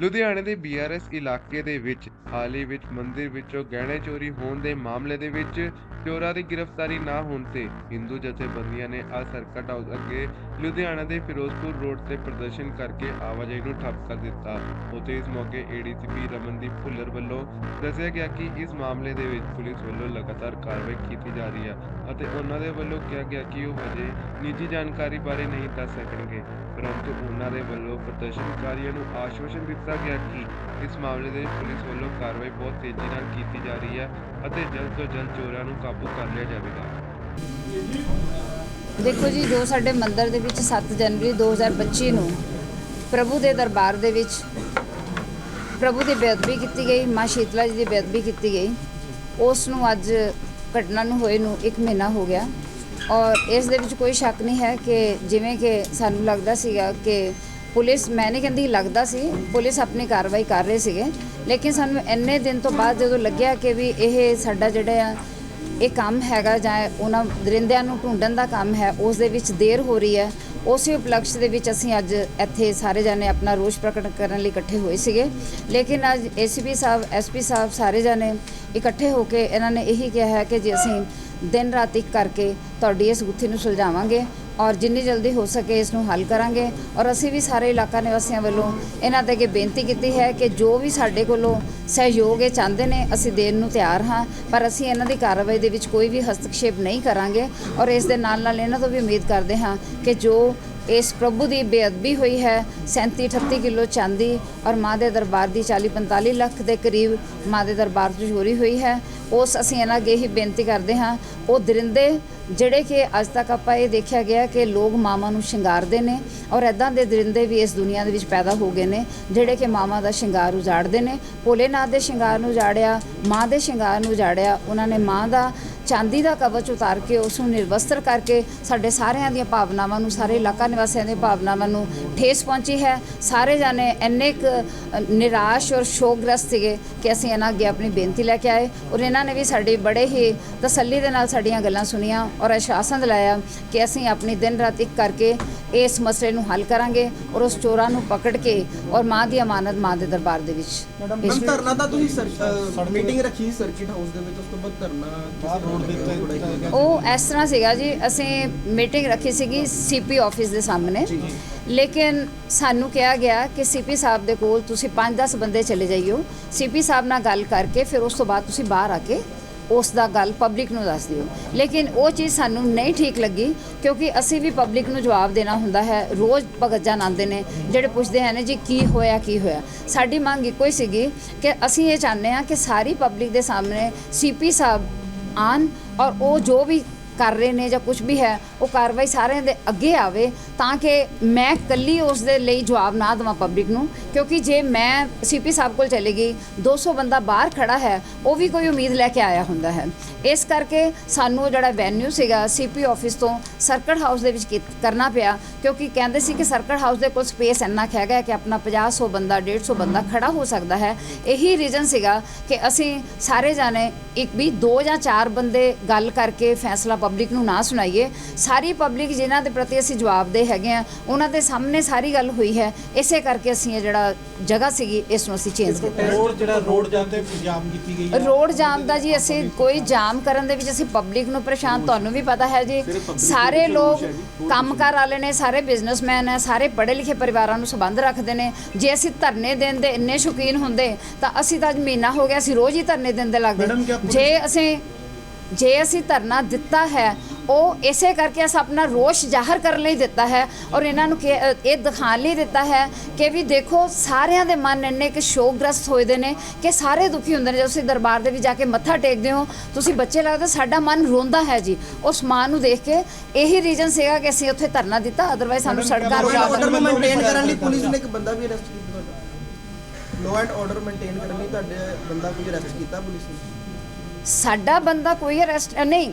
ਲੁਧਿਆਣੇ ਦੇ ਬੀਆਰਐਸ ਇਲਾਕੇ ਦੇ ਵਿੱਚ, ਹਾਲ ਹੀ ਵਿੱਚ ਮੰਦਿਰ ਵਿੱਚੋਂ ਗਹਿਣੇ ਚੋਰੀ ਹੋਣ ਦੇ ਮਾਮਲੇ ਦੇ ਵਿੱਚ ਚੋਰਾਂ ਦੀ ਗ੍ਰਿਫਤਾਰੀ ਨਾ ਹੋਣ ਤੇ ਹਿੰਦੂ ਜਥੇਬੰਦੀਆਂ ਨੇ ਅੱਜ ਸਰਕਟ ਹਾਊਸ ਅੱਗੇ ਲੁਧਿਆਣਾ ਦੇ ਫਿਰੋਜ਼ਪੁਰ ਰੋਡ ਤੇ ਪ੍ਰਦਰਸ਼ਨ ਕਰਕੇ ਆਵਾਜਾਈ ਨੂੰ ਠੱਪ ਕਰ ਦਿੱਤਾ। ਉਤੇ ਇਸ ਮੌਕੇ ਏਡੀਸੀਪੀ ਰਮਨਦੀਪ ਭੁੱਲਰ ਵੱਲੋਂ ਦੱਸਿਆ ਗਿਆ ਕਿ ਇਸ ਮਾਮਲੇ ਦੇ ਵਿੱਚ ਪੁਲਿਸ ਵੱਲੋਂ ਲਗਾਤਾਰ ਕਾਰਵਾਈ ਕੀਤੀ ਜਾ ਰਹੀ ਹੈ ਅਤੇ ਉਹਨਾਂ ਦੇ ਵੱਲੋਂ ਕਿਹਾ ਗਿਆ ਕਿ ਉਹ ਹਜੇ ਨਿੱਜੀ ਜਾਣਕਾਰੀ ਬਾਰੇ ਨਹੀਂ ਦੱਸ ਸਕਣਗੇ, ਪਰੰਤੂ ਉਹਨਾਂ ਦੇ ਵੱਲੋਂ ਪ੍ਰਦਰਸ਼ਨਕਾਰੀਆਂ ਨੂੰ ਆਸ਼ਵਾਸਨ ਦਿੱਤਾ ਗਿਆ ਕਿ ਇਸ ਮਾਮਲੇ ਦੇ ਵਿੱਚ ਪੁਲਿਸ ਵੱਲੋਂ ਕਾਰਵਾਈ ਬਹੁਤ ਤੇਜ਼ੀ ਨਾਲ ਕੀਤੀ ਜਾ ਰਹੀ ਹੈ ਅਤੇ ਜਲਦ ਤੋਂ ਜਲਦ ਚੋਰਾਂ ਨੂੰ ਕਾਬੂ ਕਰ ਲਿਆ ਜਾਵੇਗਾ। ਦੇਖੋ ਜੀ, ਜੋ ਸਾਡੇ ਮੰਦਿਰ ਦੇ ਵਿੱਚ 7 ਜਨਵਰੀ 2025 ਨੂੰ ਪ੍ਰਭੂ ਦੇ ਦਰਬਾਰ ਦੇ ਵਿੱਚ ਪ੍ਰਭੂ ਦੀ ਬੇਅਦਬੀ ਕੀਤੀ ਗਈ, ਮਾਂ ਸ਼ੀਤਲਾ ਜੀ ਦੀ ਬੇਅਦਬੀ ਕੀਤੀ ਗਈ, ਉਸ ਨੂੰ ਅੱਜ ਘਟਨਾ ਨੂੰ ਹੋਏ ਨੂੰ 1 ਮਹੀਨਾ ਹੋ ਗਿਆ ਔਰ ਇਸ ਦੇ ਵਿੱਚ ਕੋਈ ਸ਼ੱਕ ਨਹੀਂ ਹੈ ਕਿ ਜਿਵੇਂ ਕਿ ਸਾਨੂੰ ਲੱਗਦਾ ਸੀਗਾ ਕਿ ਪੁਲਿਸ ਮੈਂ ਨਹੀਂ ਕਹਿੰਦੀ ਲੱਗਦਾ ਸੀ ਪੁਲਿਸ ਆਪਣੀ ਕਾਰਵਾਈ ਕਰ ਰਹੇ ਸੀਗੇ, ਲੇਕਿਨ ਸਾਨੂੰ ਇੰਨੇ ਦਿਨ ਤੋਂ ਬਾਅਦ ਜਦੋਂ ਲੱਗਿਆ ਕਿ ਵੀ ਇਹ ਸਾਡਾ ਜਿਹੜਾ ਆ, ਇਹ ਕੰਮ ਹੈਗਾ ਜਾਂ ਉਹਨਾਂ ਦਰਿੰਦਿਆਂ ਨੂੰ ਢੂੰਡਣ ਦਾ ਕੰਮ ਹੈ, ਉਸ ਦੇ ਵਿੱਚ ਦੇਰ ਹੋ ਰਹੀ ਹੈ, ਉਸੇ ਉਪਲਕਸ਼ ਦੇ ਵਿੱਚ ਅਸੀਂ ਅੱਜ ਇੱਥੇ ਸਾਰੇ ਜਾਣੇ ਆਪਣਾ ਰੋਸ਼ ਪ੍ਰਗਟ ਕਰਨ ਲਈ ਇਕੱਠੇ ਹੋਏ ਸੀਗੇ। ਲੇਕਿਨ ਅੱਜ ਏਸੀਪੀ ਸਾਹਿਬ, ਐਸਪੀ ਸਾਹਿਬ ਸਾਰੇ ਜਾਣੇ ਇਕੱਠੇ ਹੋ ਕੇ ਇਹਨਾਂ ਨੇ ਇਹੀ ਕਿਹਾ ਹੈ ਕਿ ਜੇ ਅਸੀਂ ਦਿਨ ਰਾਤ ਇੱਕ ਕਰਕੇ ਤੁਹਾਡੀ ਇਸ ਗੁੱਥੀ ਨੂੰ ਸੁਲਝਾਵਾਂਗੇ ਔਰ ਜਿੰਨੀ ਜਲਦੀ ਹੋ ਸਕੇ ਇਸ ਨੂੰ ਹੱਲ ਕਰਾਂਗੇ। ਔਰ ਅਸੀਂ ਵੀ ਸਾਰੇ ਇਲਾਕਾ ਨਿਵਾਸੀਆਂ ਵੱਲੋਂ ਇਹਨਾਂ ਦੇ ਅੱਗੇ ਬੇਨਤੀ ਕੀਤੀ ਹੈ ਕਿ ਜੋ ਵੀ ਸਾਡੇ ਕੋਲੋਂ ਸਹਿਯੋਗ ਇਹ ਚਾਹੁੰਦੇ ਨੇ, ਅਸੀਂ ਦੇਣ ਨੂੰ ਤਿਆਰ ਹਾਂ। ਪਰ ਅਸੀਂ ਇਹਨਾਂ ਦੀ ਕਾਰਵਾਈ ਦੇ ਵਿੱਚ ਕੋਈ ਵੀ ਹਸਤਕਸ਼ੇਪ ਨਹੀਂ ਕਰਾਂਗੇ। ਔਰ ਇਸ ਦੇ ਨਾਲ ਨਾਲ ਇਹਨਾਂ ਤੋਂ ਵੀ ਉਮੀਦ ਕਰਦੇ ਹਾਂ ਕਿ ਜੋ ਇਸ ਪ੍ਰਭੂ ਦੀ ਬੇਅਦਬੀ ਹੋਈ ਹੈ। 37 38 ਕਿਲੋ ਚਾਂਦੀ ਔਰ ਮਾਂ ਦੇ ਦਰਬਾਰ ਦੀ 40 45 ਲੱਖ ਦੇ ਕਰੀਬ ਮਾਂ ਦੇ ਦਰਬਾਰ ਤੋਂ ਚੋਰੀ ਹੋਈ ਹੈ। ਉਸ ਅਸੀਂ ਇਹਨਾਂ ਅੱਗੇ ਹੀ ਬੇਨਤੀ ਕਰਦੇ ਹਾਂ। ਉਹ ਦਰਿੰਦੇ ਜਿਹੜੇ ਕਿ ਅੱਜ ਤੱਕ ਆਪਾਂ ਇਹ ਦੇਖਿਆ ਗਿਆ ਕਿ ਲੋਕ ਮਾਵਾਂ ਨੂੰ ਸ਼ਿੰਗਾਰਦੇ ਨੇ ਔਰ ਐਦਾਂ ਦੇ ਦਰਿੰਦੇ ਵੀ ਇਸ ਦੁਨੀਆ ਦੇ ਵਿੱਚ ਪੈਦਾ ਹੋ ਗਏ ਨੇ, ਜਿਹੜੇ ਕਿ ਮਾਵਾਂ ਦਾ ਸ਼ਿੰਗਾਰ ਉਜਾੜਦੇ ਨੇ। ਭੋਲੇਨਾਥ ਦੇ ਸ਼ਿੰਗਾਰ ਨੂੰ ਉਜਾੜਿਆ, ਮਾਂ ਦੇ ਸ਼ਿੰਗਾਰ ਨੂੰ ਉਜਾੜਿਆ, ਉਹਨਾਂ ਨੇ ਮਾਂ ਦਾ ਚਾਂਦੀ ਦਾ ਕਵਚ ਉਤਾਰ ਕੇ, ਉਸ ਨੂੰ ਨਿਰਵਸਤਰ ਕਰਕੇ ਸਾਡੇ ਸਾਰਿਆਂ ਦੀਆਂ ਭਾਵਨਾਵਾਂ ਨੂੰ, ਸਾਰੇ ਇਲਾਕਾ ਨਿਵਾਸੀਆਂ ਦੀਆਂ ਭਾਵਨਾਵਾਂ ਨੂੰ ਠੇਸ ਪਹੁੰਚੀ ਹੈ। ਸਾਰੇ ਜਾਣੇ ਇੰਨੇ ਕੁ ਨਿਰਾਸ਼ ਔਰ ਸ਼ੋਕਗ੍ਰਸਤ ਸੀਗੇ ਕਿ ਅਸੀਂ ਇਹਨਾਂ ਅੱਗੇ ਆਪਣੀ ਬੇਨਤੀ ਲੈ ਕੇ ਆਏ ਔਰ ਇਹਨਾਂ ਨੇ ਵੀ ਸਾਡੀ ਬੜੇ ਹੀ ਤਸੱਲੀ ਦੇ ਨਾਲ ਸਾਡੀਆਂ ਗੱਲਾਂ ਸੁਣੀਆਂ ਔਰ ਅਸ਼ਵਾਸਨ ਦਿਲਾਇਆ ਕਿ ਅਸੀਂ ਆਪਣੀ ਦਿਨ ਰਾਤ ਇੱਕ ਕਰਕੇ ਇਸ ਮਸਲੇ ਨੂੰ ਹੱਲ ਕਰਾਂਗੇ ਔਰ ਉਸ ਚੋਰਾਂ ਨੂੰ ਪਕੜ ਕੇ ਔਰ ਮਾਂ ਦੀ ਅਮਾਨਤ ਮਾਂ ਦੇ ਦਰਬਾਰ ਦੇ ਵਿੱਚ ਮੈਡਮ ਇਸ- ਧਰਨਾ ਤਾਂ ਤੁਸੀਂ ਮੀਟਿੰਗ ਰੱਖੀ ਸੀ ਸਰਕਿਟ ਹਾਊਸ ਦੇ ਵਿੱਚ ਉਸ ਤੋਂ ਬਾਅਦ ਧਰਨਾ ਬਾਹਰ ਰੋਡ ਦਿੱਤਾ ਉਹ ਇਸ ਤਰ੍ਹਾਂ ਸੀਗਾ ਜੀ ਅਸੀਂ ਮੀਟਿੰਗ ਰੱਖੀ ਸੀਗੀ ਸੀਪੀ ਆਫਿਸ ਦੇ ਸਾਹਮਣੇ। ਲੇਕਿਨ ਸਾਨੂੰ ਕਿਹਾ ਗਿਆ ਕਿ ਸੀਪੀ ਸਾਹਿਬ ਦੇ ਕੋਲ ਤੁਸੀਂ 5-10 ਬੰਦੇ ਚਲੇ ਜਾਈਓ। ਸੀਪੀ ਸਾਹਿਬ ਨਾਲ ਗੱਲ ਕਰਕੇ ਫਿਰ ਉਸ ਤੋਂ ਬਾਅਦ ਤੁਸੀਂ ਬਾਹਰ ਆ ਕੇ ਉਸ ਦਾ ਗੱਲ ਪਬਲਿਕ ਨੂੰ ਦੱਸ ਦਿਓ। ਲੇਕਿਨ ਉਹ ਚੀਜ਼ ਸਾਨੂੰ ਨਹੀਂ ਠੀਕ ਲੱਗੀ, ਕਿਉਂਕਿ ਅਸੀਂ ਵੀ ਪਬਲਿਕ ਨੂੰ ਜਵਾਬ ਦੇਣਾ ਹੁੰਦਾ ਹੈ। ਰੋਜ਼ ਭਗਤ ਜਨ ਆਉਂਦੇ ਨੇ, ਜਿਹੜੇ ਪੁੱਛਦੇ ਹਨ ਜੀ ਕੀ ਹੋਇਆ ਕੀ ਹੋਇਆ। ਸਾਡੀ ਮੰਗ ਇੱਕੋ ਹੀ ਸੀਗੀ ਕਿ ਅਸੀਂ ਇਹ ਚਾਹੁੰਦੇ ਹਾਂ ਕਿ ਸਾਰੀ ਪਬਲਿਕ ਦੇ ਸਾਹਮਣੇ ਸੀਪੀ ਸਾਹਿਬ ਆਨ ਔਰ ਉਹ ਜੋ ਵੀ ਕਰ ਰਹੇ ਨੇ ਜਾਂ ਕੁਝ ਵੀ ਹੈ, ਉਹ ਕਾਰਵਾਈ ਸਾਰਿਆਂ ਦੇ ਅੱਗੇ ਆਵੇ ਤਾਂ ਕਿ ਮੈਂ ਕੱਲੀ ਉਸ ਦੇ ਲਈ ਜਵਾਬ ਨਾ ਦੇਵਾਂ ਪਬਲਿਕ ਨੂੰ, ਕਿਉਂਕਿ ਜੇ ਮੈਂ ਸੀਪੀ ਸਾਹਿਬ ਕੋਲ ਚਲੇ ਗਈ 200 ਬੰਦਾ ਬਾਹਰ ਖੜਾ ਹੈ, ਉਹ ਵੀ ਕੋਈ ਉਮੀਦ ਲੈ ਕੇ ਆਇਆ ਹੁੰਦਾ ਹੈ। ਇਸ ਕਰਕੇ ਸਾਨੂੰ ਉਹ ਜਿਹੜਾ ਵੈਨਿਊ ਸੀਗਾ ਸੀਪੀ ਆਫਿਸ ਤੋਂ ਸਰਕਟ ਹਾਊਸ ਦੇ ਵਿੱਚ ਕੀਤ- ਕਰਨਾ ਪਿਆ, ਕਿਉਂਕਿ ਕਹਿੰਦੇ ਸੀ ਕਿ ਸਰਕਟ ਹਾਊਸ ਦੇ ਕੋਲ ਸਪੇਸ ਇੰਨਾ ਕੁ ਹੈਗਾ ਕਿ ਆਪਣਾ 50 100 ਬੰਦਾ 150 ਬੰਦਾ ਖੜਾ ਹੋ ਸਕਦਾ ਹੈ। ਇਹੀ ਰੀਜ਼ਨ ਸੀਗਾ ਕਿ ਅਸੀਂ ਸਾਰੇ ਜਾਣੇ ਇੱਕ ਵੀ ਦੋ ਜਾਂ ਚਾਰ ਬੰਦੇ ਗੱਲ ਕਰਕੇ ਫੈਸਲਾ ਪਬਲਿਕ ਨੂੰ ਨਾ ਸੁਣਾਈਏ ਸਾਰੀ ਪਬਲਿਕ ਜਿਨ੍ਹਾਂ ਦੇ ਪ੍ਰਤੀ ਅਸੀਂ ਜਵਾਬਦੇ ਹੈਗੇ ਆ ਉਹਨਾਂ ਦੇ ਸਾਹਮਣੇ ਸਾਰੀ ਗੱਲ ਹੋਈ ਹੈ ਇਸੇ ਕਰਕੇ ਅਸੀਂ ਇਹ ਜਿਹੜਾ ਜਗ੍ਹਾ ਸੀਗੀ ਇਸ ਨੂੰ ਅਸੀਂ ਚੇਂਜ ਕੀਤਾ। ਰੋਡ ਜਿਹੜਾ ਰੋਡ ਜਾਂਦੇ ਜਾਮ ਕੀਤੀ ਗਈ ਹੈ? ਰੋਡ ਜਾਮ ਦਾ ਜੀ ਅਸੀਂ ਕੋਈ ਜਾਮ ਕਰਨ ਦੇ ਵਿੱਚ ਅਸੀਂ ਪਬਲਿਕ ਨੂੰ ਪਰੇਸ਼ਾਨ ਤੁਹਾਨੂੰ ਵੀ ਪਤਾ ਹੈ ਜੀ ਸਾਰੇ ਲੋਕ ਕੰਮਕਾਰ ਵਾਲੇ ਨੇ ਸਾਰੇ ਬਿਜ਼ਨਸਮੈਨ ਹੈ ਸਾਰੇ ਪੜ੍ਹੇ ਲਿਖੇ ਪਰਿਵਾਰਾਂ ਨੂੰ ਸੰਬੰਧ ਰੱਖਦੇ ਨੇ ਜੇ ਅਸੀਂ ਧਰਨੇ ਦੇਣ ਦੇ ਇੰਨੇ ਸ਼ੌਕੀਨ ਹੁੰਦੇ ਤਾਂ ਅਸੀਂ ਤਾਂ ਅੱਜ ਮਹੀਨਾ ਹੋ ਗਿਆ ਅਸੀਂ ਰੋਜ਼ ਹੀ ਧਰਨੇ ਦੇਣ ਦੇ ਲੱਗਦੇ। ਜੇ ਅਸੀਂ ਜੇ ਅਸੀਂ ਧਰਨਾ ਦਿੱਤਾ ਹੈ ਉਹ ਇਸੇ ਕਰਕੇ ਅਸ ਆਪਣਾ ਰੋਸ਼ ਜ਼ਾਹਰ ਕਰਨ ਲਈ ਦਿੱਤਾ ਹੈ ਔਰ ਇਹਨਾਂ ਨੂੰ ਇਹ ਦਿਖਾਉਣ ਲਈ ਦਿੱਤਾ ਹੈ ਕਿ ਵੀ ਦੇਖੋ ਸਾਰਿਆਂ ਦੇ ਮਨ ਇੰਨੇ ਕਿ ਸ਼ੋਕਗ੍ਰਸਤ ਹੋਏ ਦੇ ਨੇ ਕਿ ਸਾਰੇ ਦੁਖੀ ਹੁੰਦੇ ਨੇ। ਜਦੋਂ ਤੁਸੀਂ ਦਰਬਾਰ ਦੇ ਵਿੱਚ ਜਾ ਕੇ ਮੱਥਾ ਟੇਕਦੇ ਹੋ ਤੁਸੀਂ ਬੱਚੇ ਲੱਗਦਾ ਸਾਡਾ ਮਨ ਰੋਂਦਾ ਹੈ ਜੀ। ਉਸ ਮਾਂ ਨੂੰ ਦੇਖ ਕੇ ਇਹੀ ਰੀਜ਼ਨ ਸੀਗਾ ਕਿ ਅਸੀਂ ਉੱਥੇ ਧਰਨਾ ਦਿੱਤਾ ਅਦਰਵਾਈਜ਼ ਸਾਨੂੰ ਸੜਕਾਂ ਰੁਕਾ ਆਰਡਰ ਨੂੰ ਮੇਨਟੇਨ ਕਰਨ ਲਈ ਪੁਲਿਸ ਨੇ ਇੱਕ ਬੰਦਾ ਵੀ ਅਰੈਸਟ ਕੀਤਾ ਲੋ ਐਂਡ ਆਰਡਰ ਮੇਨਟੇਨ ਕਰਨ ਲਈ ਤੁਹਾਡੇ ਬੰਦਾ ਕੁਝ ਅਰੈਸਟ ਕੀਤਾ ਪੁਲਿਸ ਨੇ। ਸਾਡਾ ਬੰਦਾ ਕੋਈ ਅਰੈਸਟ ਨਹੀਂ।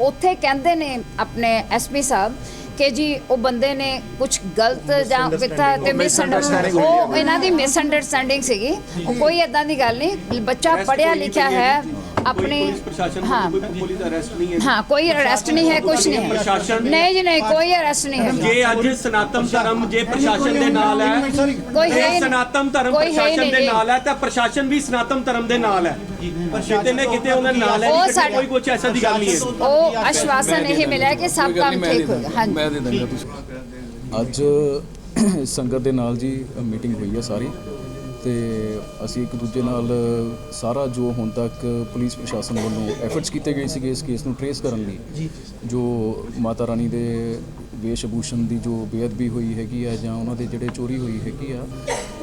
ਉੱਥੇ ਕਹਿੰਦੇ ਨੇ ਆਪਣੇ ਐਸਪੀ ਸਾਹਿਬ ਕਿ ਜੀ ਉਹ ਬੰਦੇ ਨੇ ਕੁਝ ਗਲਤ ਜਾਂ ਕੀਤਾ ਤੇ ਮਿਸਅੰਡਰਸਟੈਂਡਿੰਗ ਉਹ ਇਹਨਾਂ ਦੀ ਮਿਸਅੰਡਰਸਟੈਂਡਿੰਗ ਸੀਗੀ। ਉਹ ਕੋਈ ਇਦਾਂ ਦੀ ਗੱਲ ਨਹੀਂ। ਬੱਚਾ ਪੜਿਆ ਲਿਖਿਆ ਹੈ ਆਪਣੇ ਹਾਂ। ਪੁਲਿਸ ਅਰੈਸਟ ਨਹੀਂ ਹੈ। ਹਾਂ ਕੋਈ ਅਰੈਸਟ ਨਹੀਂ ਹੈ ਕੁਝ ਨਹੀਂ ਹੈ। ਪ੍ਰਸ਼ਾਸਨ- ਨਹੀਂ ਜੀ ਨਹੀਂ ਕੋਈ ਅਰੈਸਟ ਨਹੀਂ ਹੈ। ਜੇ ਅੱਜ ਸਨਾਤਨ ਧਰਮ ਜੇ ਪ੍ਰਸ਼ਾਸਨ ਦੇ ਨਾਲ ਹੈ ਕੋਈ ਹੈ। ਸਨਾਤਨ ਧਰਮ ਪ੍ਰਸ਼ਾਸਨ ਦੇ। ਨਾਲ ਹੈ ਤਾਂ ਪ੍ਰਸ਼ਾਸਨ ਵੀ ਸਨਾਤਨ ਧਰਮ ਦੇ ਨਾਲ ਹੈ। ਕਿਤੇ ਨਾ ਕਿਤੇ ਉਹਨਾਂ ਨਾਲ ਹੈ ਕੋਈ ਕੁਝ ਐਸਾ ਦੀ ਗੱਲ ਨਹੀਂ ਹੈ। ਉਹ ਆਸ਼ਵਾਸਨ ਇਹ ਮਿਲਿਆ ਕਿ ਸਭ ਕੰਮ ਠੀਕ ਹੋਏਗਾ ਹਾਂਜੀ। ਮੈਂ ਦੇ ਦਾਂਗਾ ਤੁਸੀਂ। ਅੱਜ ਸੰਗਤ ਦੇ ਨਾਲ ਜੀ ਮੀਟਿੰਗ ਹੋਈ ਹੈ ਸਾਰੀ। ਤੇ ਅਸੀਂ ਇੱਕ ਦੂਜੇ ਨਾਲ ਸਾਰਾ ਜੋ ਹੁਣ ਤੱਕ ਪੁਲਿਸ ਪ੍ਰਸ਼ਾਸਨ ਵੱਲੋਂ ਐਫਰਟਸ ਕੀਤੇ ਗਏ ਸੀਗੇ ਇਸ ਕੇਸ ਨੂੰ ਟਰੇਸ ਕਰਨ ਲਈ ਜੋ ਮਾਤਾ ਰਾਣੀ ਦੇ ਵੇਸ਼ ਆਭੂਸ਼ਣ ਦੀ ਜੋ ਬੇਅਦਬੀ ਹੋਈ ਹੈਗੀ ਆ ਜਾਂ ਉਹਨਾਂ ਦੇ ਜਿਹੜੇ ਚੋਰੀ ਹੋਈ ਹੈਗੀ ਆ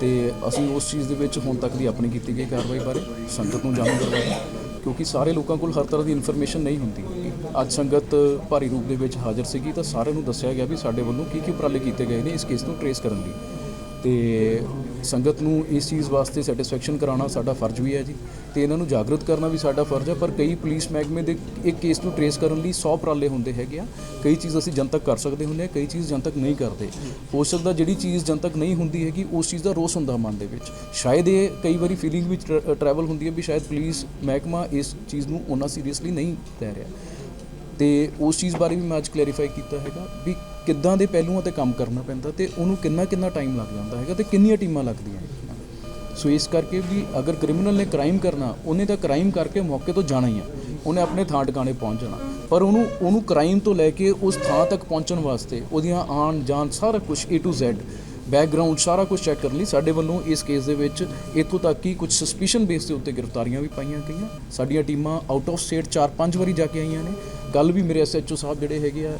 ਤੇ ਅਸੀਂ ਉਸ ਚੀਜ਼ ਦੇ ਵਿੱਚ ਹੁਣ ਤੱਕ ਦੀ ਆਪਣੀ ਕੀਤੀ ਗਈ ਕਾਰਵਾਈ ਬਾਰੇ ਸੰਗਤ ਨੂੰ ਜਾਣੂ ਕਰਵਾਇਆ ਕਿਉਂਕਿ ਸਾਰੇ ਲੋਕਾਂ ਕੋਲ ਹਰ ਤਰ੍ਹਾਂ ਦੀ ਇਨਫੋਰਮੇਸ਼ਨ ਨਹੀਂ ਹੁੰਦੀ। ਅੱਜ ਸੰਗਤ ਭਾਰੀ ਰੂਪ ਦੇ ਵਿੱਚ ਹਾਜ਼ਰ ਸੀਗੀ ਤਾਂ ਸਾਰਿਆਂ ਨੂੰ ਦੱਸਿਆ ਗਿਆ ਵੀ ਸਾਡੇ ਵੱਲੋਂ ਕੀ ਕੀ ਉਪਰਾਲੇ ਕੀਤੇ ਗਏ ਨੇ ਇਸ ਕੇਸ ਨੂੰ ਟਰੇਸ ਕਰਨ ਲਈ। ਤੇ ਸੰਗਤ ਨੂੰ ਇਸ ਚੀਜ਼ ਵਾਸਤੇ ਸੈਟੀਸਫੈਕਸ਼ਨ ਕਰਾਉਣਾ ਸਾਡਾ ਫਰਜ਼ ਵੀ ਹੈ ਜੀ। ਤੇ ਇਹਨਾਂ ਨੂੰ ਜਾਗਰੂਕ ਕਰਨਾ ਵੀ ਸਾਡਾ ਫਰਜ਼ ਹੈ, ਪਰ ਕਈ ਪੁਲਿਸ ਮਹਿਕਮੇ ਦੇ ਇੱਕ ਕੇਸ ਨੂੰ ਟਰੇਸ ਕਰਨ ਲਈ 100 ਉਪਰਾਲੇ ਹੁੰਦੇ ਹੈਗੇ ਆ। ਕਈ ਚੀਜ਼ ਅਸੀਂ ਜਨਤਕ ਕਰ ਸਕਦੇ ਹੁੰਦੇ ਆ, ਕਈ ਚੀਜ਼ ਜਨਤਕ ਨਹੀਂ ਕਰਦੇ। ਹੋ ਸਕਦਾ ਜਿਹੜੀ ਚੀਜ਼ ਜਨਤਕ ਨਹੀਂ ਹੁੰਦੀ ਹੈਗੀ, ਉਸ ਚੀਜ਼ ਦਾ ਰੋਸ ਹੁੰਦਾ ਮਨ ਦੇ ਵਿੱਚ। ਸ਼ਾਇਦ ਇਹ ਕਈ ਵਾਰੀ ਫੀਲਿੰਗ ਵਿੱਚ ਟਰੈਵਲ ਹੁੰਦੀ ਹੈ ਵੀ ਸ਼ਾਇਦ ਪੁਲਿਸ ਮਹਿਕਮਾ ਇਸ ਚੀਜ਼ ਨੂੰ ਉਹਨਾਂ ਸੀਰੀਅਸਲੀ ਨਹੀਂ ਲੈ ਰਿਹਾ। ਤੇ ਉਸ ਚੀਜ਼ ਬਾਰੇ ਵੀ ਮੈਂ ਅੱਜ ਕਲੈਰੀਫਾਈ ਕੀਤਾ ਹੈਗਾ ਵੀ ਕਿੱਦਾਂ ਦੇ ਪਹਿਲੂਆਂ ਤੇ ਕੰਮ ਕਰਨਾ ਪੈਂਦਾ ਤੇ ਉਹਨੂੰ ਕਿੰਨਾ ਕਿੰਨਾ ਟਾਈਮ ਲੱਗ ਜਾਂਦਾ ਹੈਗਾ ਤੇ ਕਿੰਨੀਆਂ ਟੀਮਾਂ ਲੱਗਦੀਆਂ ਸੋ ਇਸ ਕਰਕੇ ਵੀ ਅਗਰ ਕ੍ਰਿਮੀਨਲ ਨੇ ਕ੍ਰਾਈਮ ਕਰਨਾ, ਉਹਨੇ ਤਾਂ ਕ੍ਰਾਈਮ ਕਰਕੇ ਮੌਕੇ ਤੋਂ ਜਾਣਾ ਹੀ ਆ। ਉਹਨੇ ਆਪਣੇ ਥਾਂ ਟਿਕਾਣੇ ਪਹੁੰਚ ਜਾਣਾ। ਪਰ ਉਹਨੂੰ ਉਹਨੂੰ ਕ੍ਰਾਈਮ ਤੋਂ ਲੈ ਕੇ ਉਸ ਥਾਂ ਤੱਕ ਪਹੁੰਚਣ ਵਾਸਤੇ ਉਹਦੀਆਂ ਆਣ ਜਾਣ ਸਾਰਾ ਕੁਝ A to Z ਬੈਕਗ੍ਰਾਉਂਡ ਸਾਰਾ ਕੁਝ ਚੈੱਕ ਕਰਨ ਲਈ ਸਾਡੇ ਵੱਲੋਂ ਇਸ ਕੇਸ ਦੇ ਵਿੱਚ ਇੱਥੋਂ ਤੱਕ ਕਿ ਕੁਝ ਸਸਪੀਸ਼ਨ ਬੇਸ ਦੇ ਉੱਤੇ ਗ੍ਰਿਫਤਾਰੀਆਂ ਵੀ ਪਾਈਆਂ ਗਈਆਂ। ਸਾਡੀਆਂ ਟੀਮਾਂ ਆਊਟ ਆਫ ਸਟੇਟ 4-5 ਵਾਰੀ ਜਾ ਕੇ ਆਈਆਂ ਨੇ। ਕੱਲ ਵੀ ਮੇਰੇ ਐਸਐਚਓ ਸਾਹਿਬ ਜਿਹੜੇ ਹੈਗੇ ਆ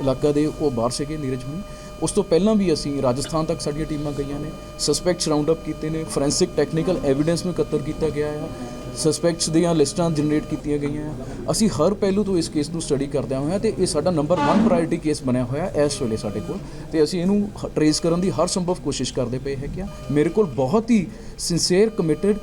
ਇਲਾਕਾ ਦੇ, ਉਹ ਬਾਹਰ ਸੀਗੇ ਨੀਰਜ ਹੁਣੀ। ਉਸ ਤੋਂ ਪਹਿਲਾਂ ਵੀ ਅਸੀਂ ਰਾਜਸਥਾਨ ਤੱਕ ਸਾਡੀਆਂ ਟੀਮਾਂ ਗਈਆਂ ਨੇ। ਸਸਪੈਕਟਸ ਰਾਉਂਡ ਅਪ ਕੀਤੇ ਨੇ। ਫੋਰੈਂਸਿਕ ਟੈਕਨੀਕਲ ਐਵੀਡੈਂਸ ਨੂੰ ਇਕੱਤਰ ਕੀਤਾ ਗਿਆ ਆ। ਸਸਪੈਕਟਸ ਦੀਆਂ ਲਿਸਟਾਂ ਜਨਰੇਟ ਕੀਤੀਆਂ ਗਈਆਂ ਆ। ਅਸੀਂ ਹਰ ਪਹਿਲੂ ਤੋਂ ਇਸ ਕੇਸ ਨੂੰ ਸਟੱਡੀ ਕਰਦਿਆਂ ਹੋਇਆ ਤੇ ਇਹ ਸਾਡਾ ਨੰਬਰ 1 ਪ੍ਰਾਇੋਰਟੀ ਕੇਸ ਬਣਿਆ ਹੋਇਆ ਇਸ ਵੇਲੇ ਸਾਡੇ ਕੋਲ। ਤੇ ਅਸੀਂ ਇਹਨੂੰ ਟਰੇਸ ਕਰਨ ਦੀ ਹਰ ਸੰਭਵ ਕੋਸ਼ਿਸ਼ ਕਰਦੇ ਪਏ ਹੈਗੇ ਆ। ਮੇਰੇ ਕੋਲ ਬਹੁਤ ਹੀ ਸਿੰਸੀਅਰ ਕਮਿਟਡ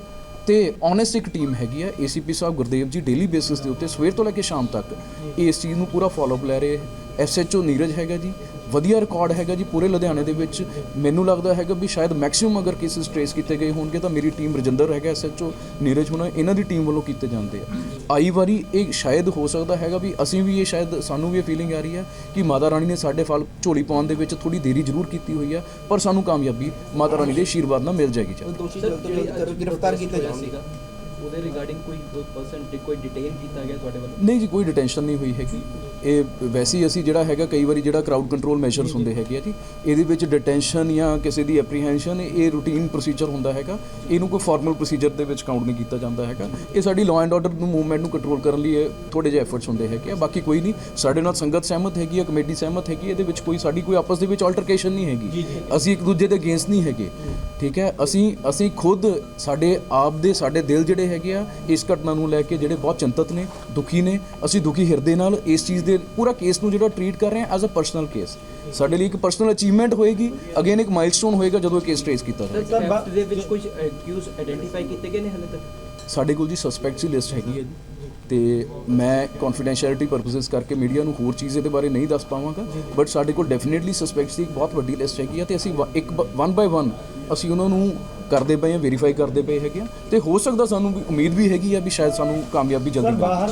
ਤੇ ਓਨੈਸਟ ਇੱਕ ਟੀਮ ਹੈਗੀ ਆ ਏਸੀਪੀ ਸਾਹਿਬ ਗੁਰਦੇਵ ਜੀ ਡੇਲੀ ਬੇਸਿਸ ਦੇ ਉੱਤੇ ਸਵੇਰ ਤੋਂ ਲੈ ਕੇ ਸ਼ਾਮ ਤੱਕ ਇਸ ਚੀਜ਼ ਨੂੰ ਪੂਰਾ ਫਾਲੋਅਪ ਲੈ ਰਹੇ। ਐਸਐਚਓ ਨੀਰਜ ਹੈਗਾ ਜੀ, ਵਧੀਆ ਰਿਕਾਰਡ ਹੈਗਾ ਜੀ ਪੂਰੇ ਲੁਧਿਆਣੇ ਦੇ ਵਿੱਚ। ਮੈਨੂੰ ਲੱਗਦਾ ਹੈਗਾ ਵੀ ਸ਼ਾਇਦ ਮੈਕਸਿਮਮ ਅਗਰ ਕੇਸਿਸ ਟ੍ਰੇਸ ਕੀਤੇ ਗਏ ਹੋਣਗੇ ਤਾਂ ਮੇਰੀ ਟੀਮ ਰਜਿੰਦਰ ਹੈਗਾ ਐਸਐਚਓ ਨੀਰਜ ਹੁਣ, ਇਹਨਾਂ ਦੀ ਟੀਮ ਵੱਲੋਂ ਕੀਤੇ ਜਾਂਦੇ ਆ। ਆਈ ਵਾਰੀ ਇਹ ਸ਼ਾਇਦ ਹੋ ਸਕਦਾ ਹੈਗਾ ਵੀ ਅਸੀਂ ਵੀ ਇਹ ਸ਼ਾਇਦ, ਸਾਨੂੰ ਵੀ ਇਹ ਫੀਲਿੰਗ ਆ ਰਹੀ ਹੈ ਕਿ ਮਾਤਾ ਰਾਣੀ ਨੇ ਸਾਡੇ ਫਲ ਝੋਲੀ ਪਾਉਣ ਦੇ ਵਿੱਚ ਥੋੜੀ ਦੇਰੀ ਜ਼ਰੂਰ ਕੀਤੀ ਹੋਈ ਹੈ ਪਰ ਸਾਨੂੰ ਕਾਮਯਾਬੀ ਮਾਤਾ ਰਾਣੀ ਦੇ ਆਸ਼ੀਰਵਾਦ ਨਾਲ ਮਿਲ ਜਾਏਗੀ ਜੀ। ਦੋਸ਼ੀ ਜਲਦ ਤੋਂ ਜਲਦ ਗ੍ਰਿਫਤਾਰ ਕੀਤੇ ਜਾਣਗੇ ਉਹਦੇ ਰਿਗਾਰਡਿੰਗ ਕੋਈ ਪਰਸਨ ਕੋਈ ਡਿਟੇਨ ਕੀਤਾ ਗਿਆ ਤੁਹਾਡੇ ਵੱਲੋਂ? ਨਹੀਂ ਜੀ ਕੋਈ ਡਿਟੈਂਸ਼ਨ ਨਹੀਂ ਹੋਈ ਹੈਗੀ। ਇਹ ਵੈਸੇ ਹੀ ਅਸੀਂ ਜਿਹੜਾ ਹੈਗਾ ਕਈ ਵਾਰੀ ਜਿਹੜਾ ਕਰਾਊਡ ਕੰਟਰੋਲ ਮੈਜਰਸ ਹੁੰਦੇ ਹੈਗੇ ਆ ਜੀ ਇਹਦੇ ਵਿੱਚ ਡਿਟੈਂਸ਼ਨ ਜਾਂ ਕਿਸੇ ਦੀ ਐਪਰੀਹੈਂਸ਼ਨ ਇਹ ਰੂਟੀਨ ਪ੍ਰੋਸੀਜਰ ਹੁੰਦਾ ਹੈਗਾ। ਇਹਨੂੰ ਕੋਈ ਫਾਰਮਲ ਪ੍ਰੋਸੀਜਰ ਦੇ ਵਿੱਚ ਕਾਊਂਟ ਨਹੀਂ ਕੀਤਾ ਜਾਂਦਾ ਹੈਗਾ। ਇਹ ਸਾਡੀ ਲਾਅ ਐਂਡ ਆਰਡਰ ਨੂੰ ਮੂਵਮੈਂਟ ਨੂੰ ਕੰਟਰੋਲ ਕਰਨ ਲਈ ਇਹ ਥੋੜੇ ਜਿਹੇ ਐਫਰਟਸ ਹੁੰਦੇ ਹੈਗੇ ਆ। ਬਾਕੀ ਕੋਈ ਨਹੀਂ ਸਾਡੇ ਨਾਲ ਸੰਗਤ ਸਹਿਮਤ ਹੈਗੀ ਆ ਕਮੇਟੀ ਸਹਿਮਤ ਹੈਗੀ ਇਹਦੇ ਵਿੱਚ ਕੋਈ ਸਾਡੀ ਕੋਈ ਆਪਸ ਦੇ ਵਿੱਚ ਆਲਟਰਕੇਸ਼ਨ ਨਹੀਂ ਹੈਗੀ। ਅਸੀਂ ਇੱਕ ਦੂਜੇ ਦੇ ਅਗੇਂਸਟ ਨਹੀਂ ਹੈਗੇ। ਠੀਕ ਹੈ ਅਸੀਂ ਅਸੀਂ ਖੁਦ ਸਾਡੇ ਆਪ ਦੇ ਸਾਡੇ ਦਿਲ ਜਿਹੜੇ ਹੈਗੇ ਆ ਇਸ ਘਟਨਾ ਨੂੰ ਲੈ ਕੇ ਜਿਹੜੇ ਬਹੁਤ ਚਿੰਤਤ ਨੇ ਦੁਖੀ ਨੇ ਅਸੀਂ ਦੁਖੀ ਹਿਰਦੇ ਨਾਲ ਇਸ ਚੀਜ਼ ਦੇ ਪੂਰਾ ਕੇਸ ਨੂੰ ਜਿਹੜਾ ਟਰੀਟ ਕਰ ਰਹੇ ਹਾਂ ਐਜ਼ ਅ ਪਰਸਨਲ ਕੇਸ ਸਾਡੇ ਲਈ ਇੱਕ ਪਰਸਨਲ ਅਚੀਵਮੈਂਟ ਹੋਏਗੀ ਅਗੇਨ ਇੱਕ ਮਾਈਲਸਟੋਨ ਹੋਏਗਾ ਜਦੋਂ ਇਹ ਕੇਸ ਟ੍ਰੇਸ ਕੀਤਾ ਜਾਏਗਾ ਥੈਫਟ ਦੇ ਵਿੱਚ ਕੁਝ ਅਕਿਊਜ਼ ਆਇਡੈਂਟੀਫਾਈ ਕੀਤੇ ਗਏ ਨੇ ਹਲੇ ਤੱਕ? ਸਾਡੇ ਕੋਲ ਜੀ ਸਸਪੈਕਟਸ ਦੀ ਲਿਸਟ ਹੈਗੀ ਹੈ ਜੀ। ਤੇ ਮੈਂ ਕੌਨਫੀਡੈਂਸ਼ੀਅਲਿਟੀ ਪਰਪਸਸ ਕਰਕੇ ਮੀਡੀਆ ਨੂੰ ਹੋਰ ਚੀਜ਼ ਇਹਦੇ ਬਾਰੇ ਨਹੀਂ ਦੱਸ ਪਾਵਾਂਗਾ। ਬਟ ਸਾਡੇ ਕੋਲ ਡੈਫੀਨਿਟਲੀ ਸਸਪੈਕਟਸ ਦੀ ਇੱਕ ਬਹੁਤ ਵੱਡੀ ਲਿਸਟ ਹੈਗੀ ਹੈ ਤੇ ਅਸੀਂ ਇੱਕ ਵਨ ਬਾਈ ਵਨ ਅਸੀਂ ਉਹਨਾਂ ਨੂੰ ਕਰਦੇ ਪਏ ਹਾਂ ਵੈਰੀਫਾਈ ਕਰਦੇ ਪਏ ਹੈਗੇ ਆ। ਤੇ ਹੋ ਸਕਦਾ ਸਾਨੂੰ ਵੀ, ਉਮੀਦ ਵੀ ਹੈਗੀ ਆ ਵੀ ਸ਼ਾਇਦ ਸਾਨੂੰ ਕਾਮਯਾਬੀ ਜਲਦੀ ਮਿਲੇ।